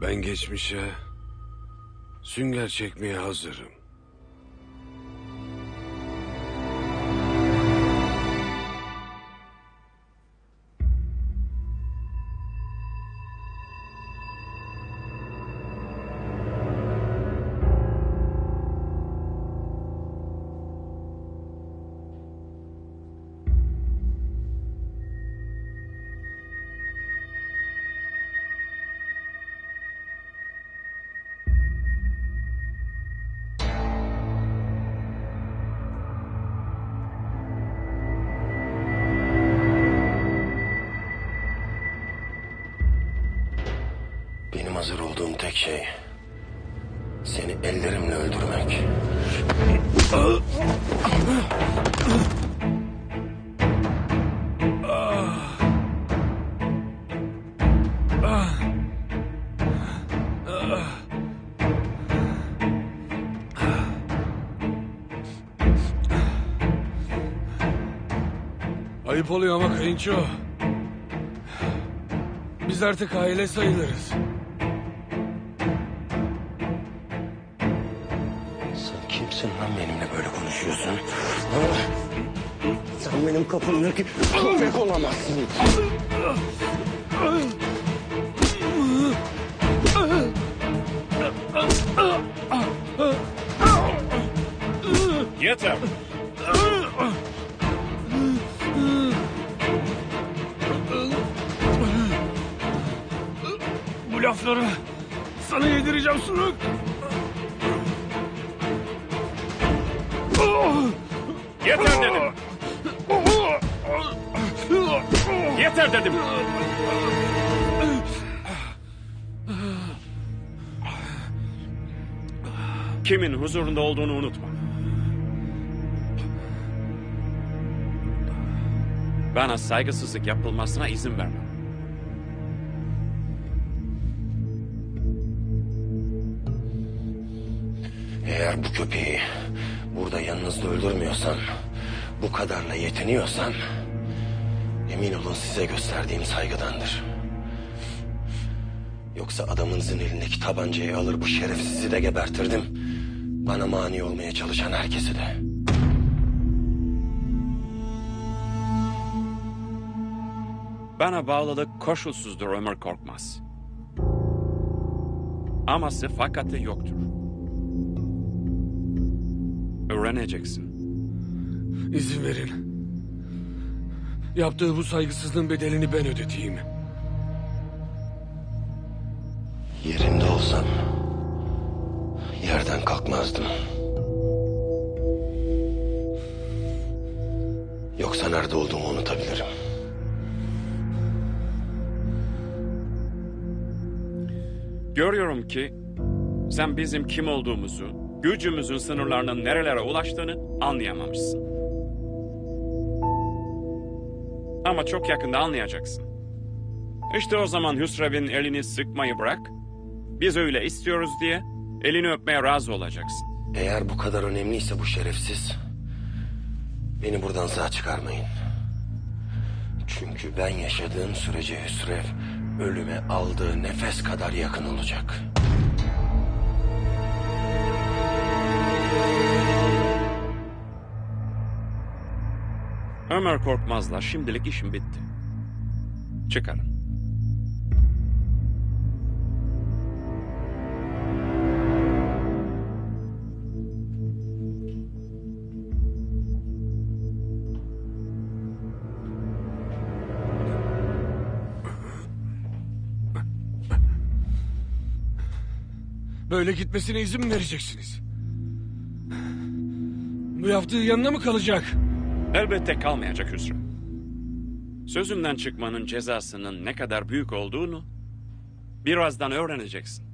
Ben geçmişe sünger çekmeye hazırım. Benim hazır olduğum tek şey seni ellerimle öldürmek. Ayıp oluyor ama kayınço. Biz artık aile sayılırız. Sen lan benimle böyle konuşuyorsun? Sen benim kapımdaki köpek olamazsın. Yeter. Bu lafları sana yedireceğim Suruk. Yeter dedim. Yeter dedim. Kimin huzurunda olduğunu unutma. Bana saygısızlık yapılmasına izin vermem. Eğer bu köpeği burada yanınızda öldürmüyorsam, bu kadarla yetiniyorsan, emin olun size gösterdiğim saygıdandır. Yoksa adamınızın elindeki tabancayı alır bu şerefsizi de gebertirdim. Bana mani olmaya çalışan herkesi de. Bana bağlılık koşulsuzdur Ömer Korkmaz. Aması fakatı yoktur. Öğreneceksin. İzin verin. Yaptığı bu saygısızlığın bedelini ben ödeteyim. Yerinde olsam yerden kalkmazdım. Yoksa nerede olduğumu unutabilirim. Görüyorum ki sen bizim kim olduğumuzu, gücümüzün sınırlarının nerelere ulaştığını anlayamamışsın. Ama çok yakında anlayacaksın. İşte o zaman Hüsrev'in elini sıkmayı bırak. Biz öyle istiyoruz diye elini öpmeye razı olacaksın. Eğer bu kadar önemliyse bu şerefsiz... ...beni buradan sağ çıkarmayın. Çünkü ben yaşadığım sürece Hüsrev... ...ölüme aldığı nefes kadar yakın olacak. Ömer Korkmaz'la şimdilik işim bitti. Çıkarın. Böyle gitmesine izin mi vereceksiniz? Bu yaptığı yanına mı kalacak? Elbette kalmayacak Hüsrev. Sözümden çıkmanın cezasının ne kadar büyük olduğunu birazdan öğreneceksin.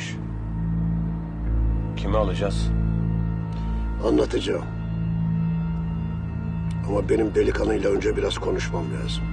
Takılıyorlarmış? Kimi alacağız? Anlatacağım. Ama benim delikanlıyla önce biraz konuşmam lazım.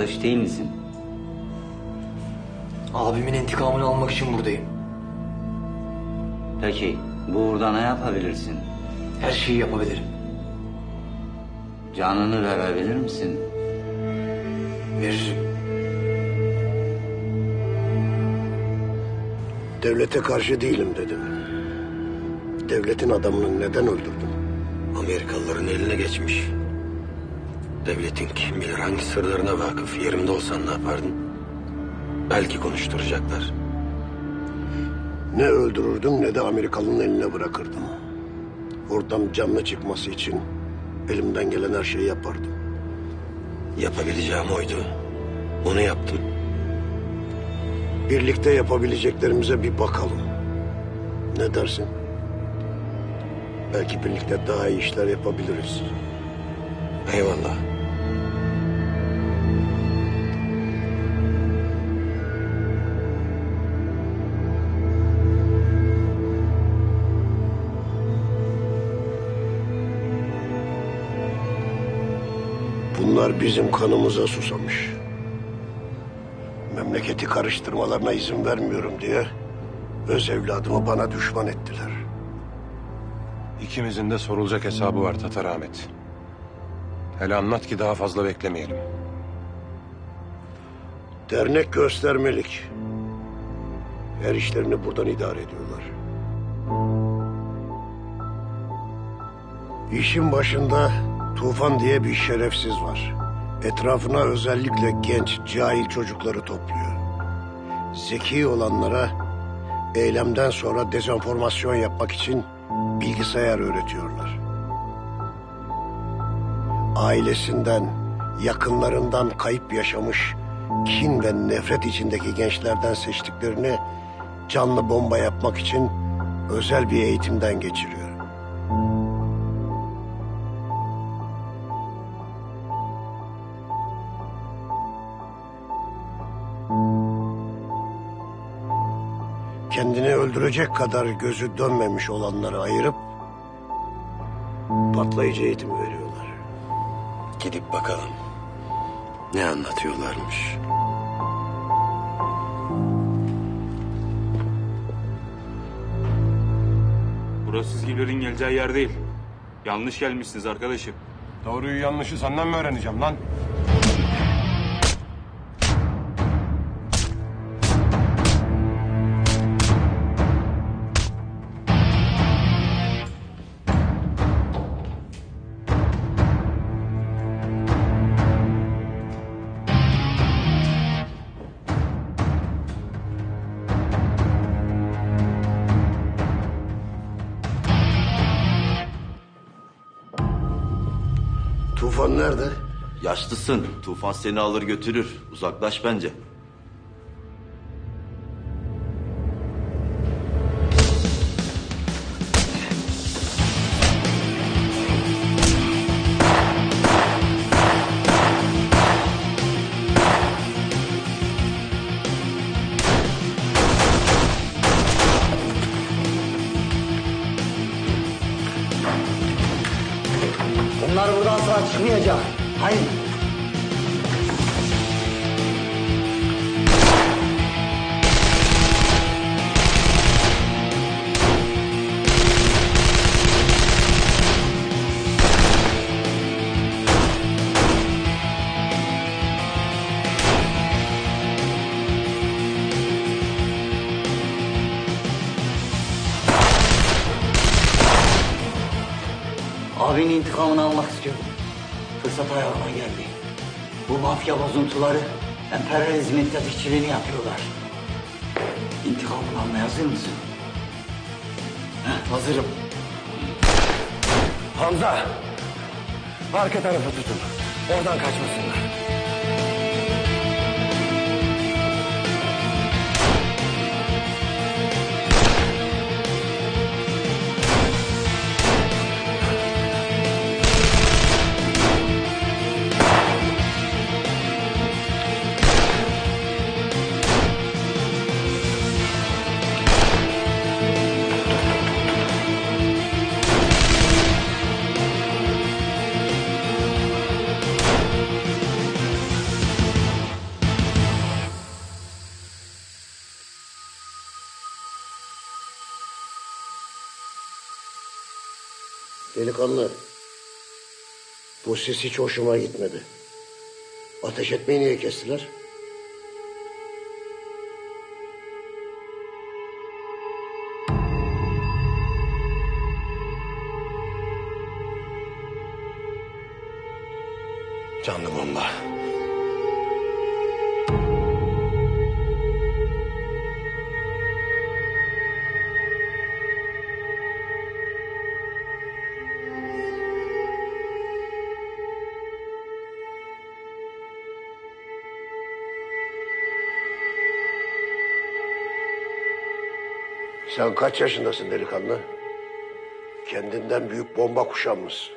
Kardeşi değil misin? Abimin intikamını almak için buradayım. Peki bu uğurda ne yapabilirsin? Her şeyi yapabilirim. Canını verebilir misin? Veririm. Devlete karşı değilim dedim. Devletin adamını neden öldürdün? Amerikalıların eline geçmiş. Devletin kim bilir hangi sırlarına vakıf. Yerimde olsan ne yapardın? Belki konuşturacaklar. Ne öldürürdüm ne de Amerikalı'nın eline bırakırdım. Oradan canlı çıkması için elimden gelen her şeyi yapardım. Yapabileceğim oydu. Onu yaptım. Birlikte yapabileceklerimize bir bakalım. Ne dersin? Belki birlikte daha iyi işler yapabiliriz. Eyvallah. Bunlar bizim kanımıza susamış. Memleketi karıştırmalarına izin vermiyorum diye öz evladımı bana düşman ettiler. İkimizin de sorulacak hesabı var Tatar Ahmet. Hele anlat ki daha fazla beklemeyelim. Dernek göstermelik. Her işlerini buradan idare ediyorlar. İşin başında Tufan diye bir şerefsiz var. Etrafına özellikle genç, cahil çocukları topluyor. Zeki olanlara eylemden sonra dezenformasyon yapmak için bilgisayar öğretiyorlar. Ailesinden, yakınlarından kayıp yaşamış, kin ve nefret içindeki gençlerden seçtiklerini canlı bomba yapmak için özel bir eğitimden geçiriyor. Öldürecek kadar gözü dönmemiş olanları ayırıp patlayıcı eğitim veriyorlar. Gidip bakalım. Ne anlatıyorlarmış. Burası sizgilerin geleceği yer değil. Yanlış gelmişsiniz arkadaşım. Doğruyu yanlışı senden mi öğreneceğim lan? Tufan nerede? Yaşlısın. Tufan seni alır götürür. Uzaklaş bence. Abinin intikamını almak istiyordum. Fırsat ayağıma geldi. Bu mafya bozuntuları emperyalizmin tetikçiliğini yapıyorlar. İntikamını almaya hazır mısın? Hazırım. Hamza! Arka tarafı tutun. Oradan kaçmasınlar. Delikanlı. Bu ses hiç hoşuma gitmedi. Ateş etmeyi niye kestiler? Canlı bomba. Sen kaç yaşındasın delikanlı? Kendinden büyük bomba kuşanmışsın.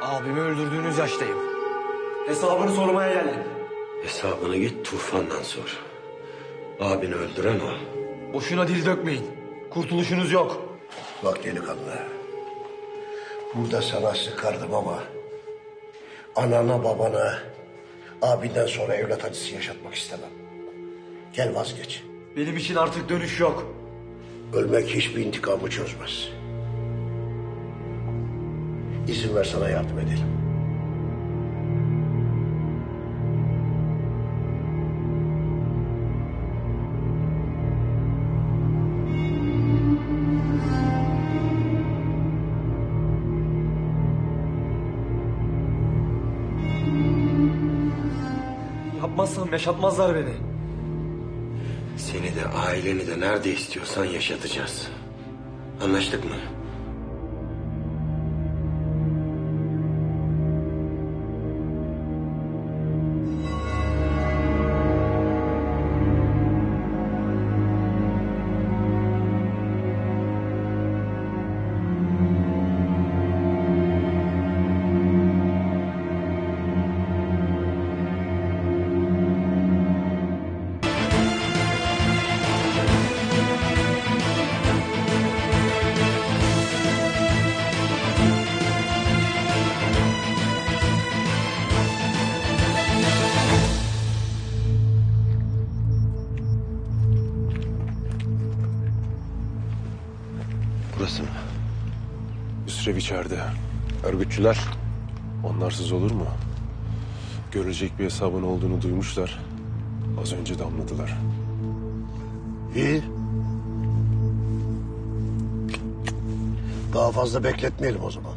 Abimi öldürdüğünüz yaştayım. Hesabını sormaya geldim. Hesabını git tufandan sor. Abini öldüren o. Boşuna dil dökmeyin. Kurtuluşunuz yok. Bak delikanlı. Burada sana sıkardım ama... ...anana babana... ...abinden sonra evlat acısı yaşatmak istemem. Gel vazgeç. Benim için artık dönüş yok. Ölmek hiçbir intikamı çözmez. İzin ver sana yardım edelim. Yapmazsam yaşatmazlar beni. Seni de aileni de nerede istiyorsan yaşatacağız. Anlaştık mı? Hüsrev içeride. Örgütçüler. Onlarsız olur mu? Görülecek bir hesabın olduğunu duymuşlar. Az önce damladılar. İyi. Daha fazla bekletmeyelim o zaman.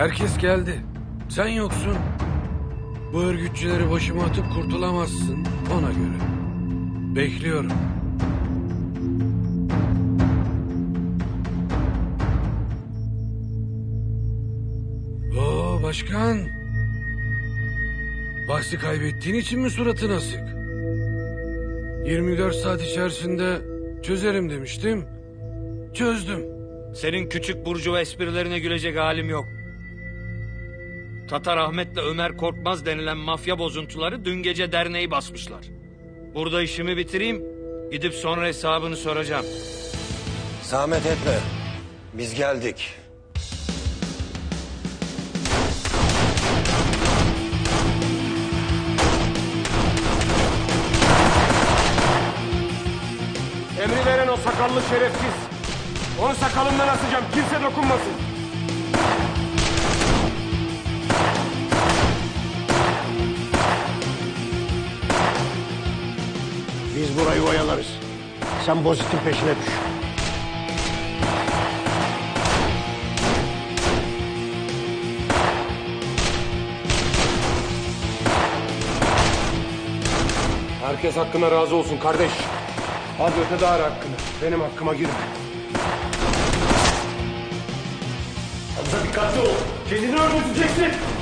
Herkes geldi. Sen yoksun. Bu örgütçüleri başıma atıp kurtulamazsın. Ona göre. Bekliyorum. Oo başkan. Bahsi kaybettiğin için mi suratın asık? 24 saat içerisinde çözerim demiştim. Çözdüm. Senin küçük burcu ve esprilerine gülecek halim yok. Tatar Ahmet'le Ömer Korkmaz denilen mafya bozuntuları dün gece derneği basmışlar. Burada işimi bitireyim, gidip sonra hesabını soracağım. Zahmet etme. Biz geldik. Emri veren o sakallı şerefsiz. Onu sakalımdan asacağım. Kimse dokunmasın. Burayı oyalarız. Sen Bozit'in peşine düş. Herkes hakkına razı olsun kardeş. Az öte dar hakkını. Benim hakkıma girme. Hamza dikkatli ol. Kendini öldüreceksin.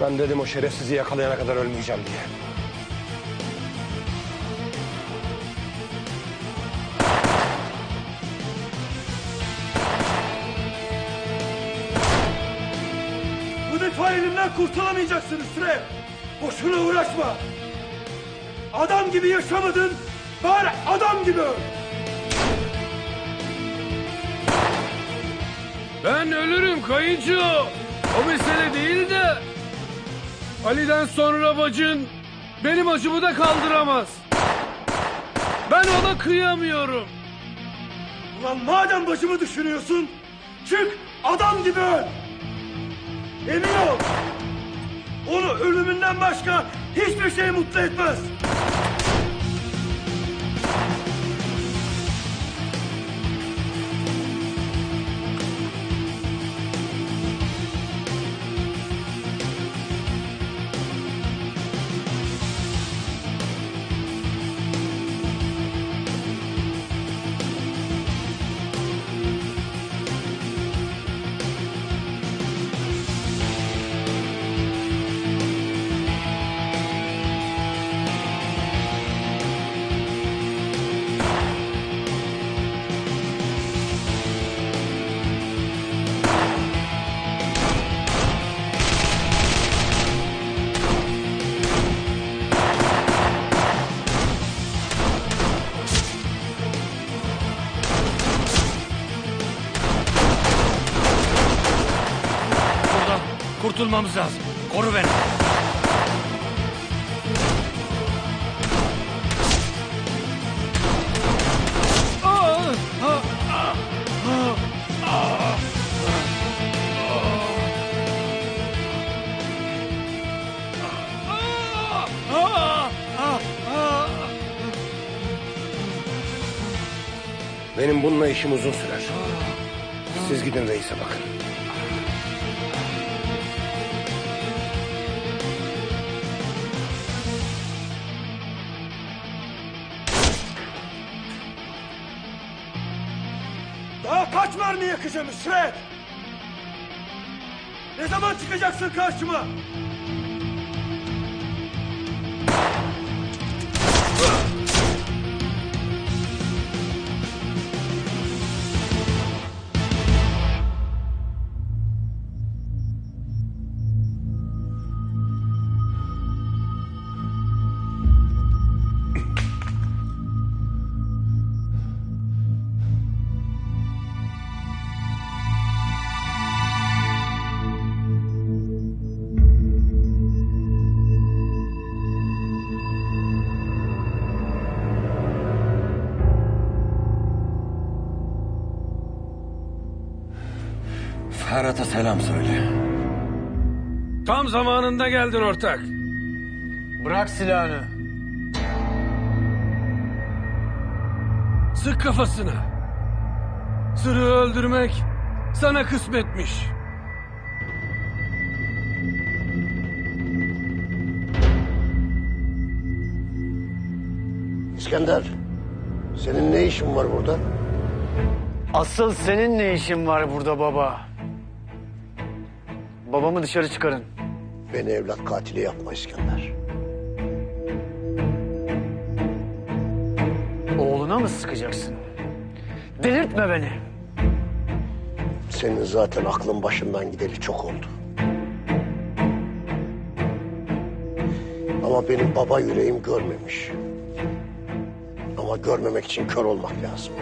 Ben dedim o şerefsizi yakalayana kadar ölmeyeceğim diye. Bu defa elimden kurtulamayacaksın Üstüne. Boşuna uğraşma. Adam gibi yaşamadın. Bari adam gibi öl. Ben ölürüm kayınço. O mesele değil de... Ali'den sonra bacın benim acımı da kaldıramaz. Ben ona kıyamıyorum. Ulan madem başımı düşünüyorsun, çık adam gibi öl. Emin ol. Onu ölümünden başka hiçbir şey mutlu etmez. Kurtulmamız lazım. Koru beni. Benim bununla işim uzun sürer. Siz gidin reise bakın. Mermi yakacağım Üstüne? Ne zaman çıkacaksın karşıma? Ferhat'a selam söyle. Tam zamanında geldin ortak. Bırak silahını. Sık kafasına. Sırrı öldürmek sana kısmetmiş. İskender, senin ne işin var burada? Asıl senin ne işin var burada baba? Babamı dışarı çıkarın. Beni evlat katili yapma İskender. Oğluna mı sıkacaksın? Delirtme beni. Senin zaten aklın başından gideli çok oldu. Ama benim baba yüreğim görmemiş. Ama görmemek için kör olmak lazım.